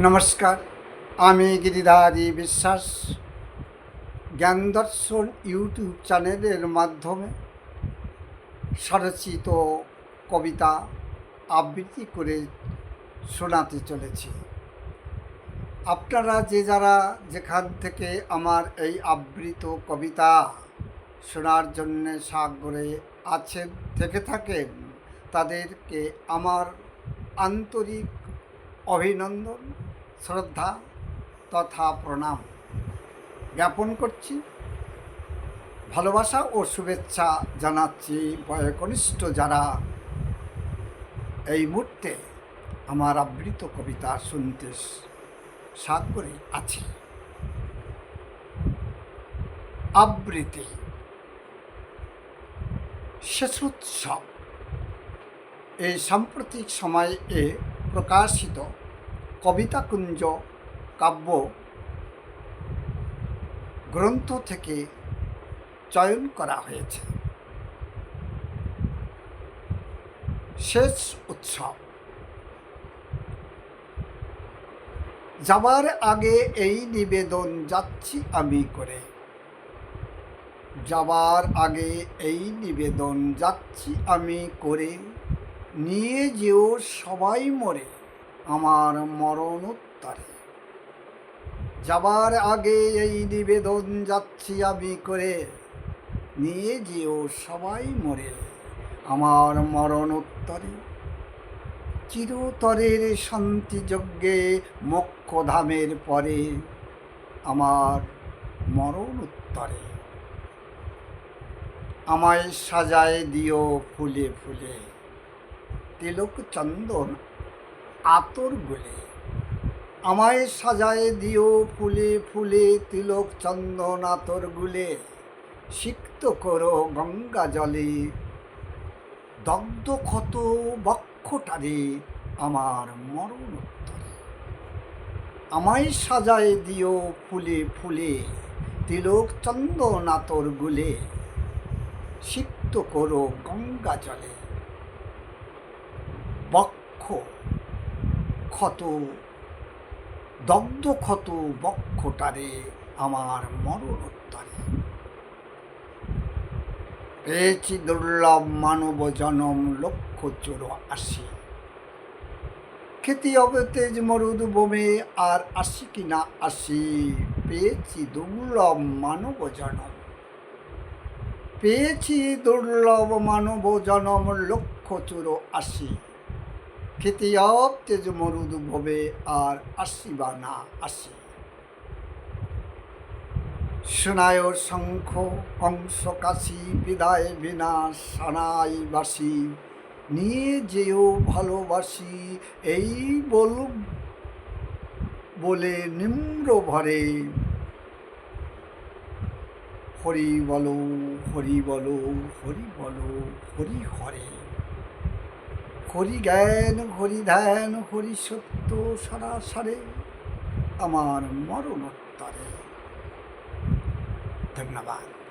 নমস্কার, আমি গিরিধারী বিশ্বাস। জ্ঞান দর্শন ইউটিউব চ্যানেলের মাধ্যমে স্বরচিত কবিতা আবৃত্তি করে শোনাতে চলেছি। আপনারা যে যারা যেখান থেকে আমার এই আবৃত কবিতা শোনার জন্য সাগরে আছেন, থেকে থাকেন, তাদেরকে আমার আন্তরিক অভিনন্দন। শ্রদ্ধা তথা প্রণাম। জ্ঞাপন করছি। ভালোবাসা ও শুভেচ্ছা জানাচ্ছি বয়কনিষ্ঠ যারা এই মুহূর্তে আমার আবৃত কবিতা শুনতে সাগরে আছে। আবৃত্তি। শেষোৎসব। এই সাম্প্রতিক সময়ে প্রকাশিত কবিতাকুঞ্জ কাব্য গ্রন্থ থেকে চয়ন করা হয়েছে। শেষ উৎসব। যাবার আগে এই নিবেদন যাচ্ছি আমি করে। যাবার আগে এই নিবেদন যাচ্ছি আমি করে। নিয়ে যেও সবাই মরে। আমার মরণোত্তরে। যাবার আগে এই নিবেদন যাচ্ছি আমি করে। নিয়ে যেও সবাই মরে আমার মরণোত্তরে। চিরতরের শান্তিযজ্ঞে মোক্ষধামের পরে আমার মরণ উত্তরে আমায় সাজায় দিও ফুলে ফুলে। তিলক চন্দন আতর গুলে। আমায় সাজায় দিও ফুলে ফুলে তিলক চন্দন আতর গুলে। সিক্ত করো গঙ্গা জলে। দগ্ধ ক্ষত বক্ষটারে আমার মরণোত্তরে আমায় সাজায় দিও ফুলে ফুলে তিলক চন্দন আতর গুলে। সিক্ত করো গঙ্গা জলে। বক্ষ ক্ষত, দগ্ধ ক্ষত বক্ষটারে আমার মরণোত্তরে। পেয়েছি দুর্লভ মানব জনম লক্ষ চোর আসি খেতি অবতেজ মরুদ বোমে আর আসি কি না আসি? পেয়েছি দুর্লভ মানব জনম। পেয়েছি দুর্লভ মানব জনম লক্ষ চোর আসি অব তেজ মরুদ ভবে আর আসি বা না আসি শোনায় শঙ্খ কংস কাশি, বিদায় বিনাশ, সানাই বাসি নিয়ে যেও ভালোবাসি, এই বল, বলে নিম্র ভরে। হরি বলো হরি বলো হরি বলো, হরি হরে। হরি জ্ঞান হরি ধ্যান হরি সত্য সরাসরে আমার মরণোত্তরে। ধন্যবাদ।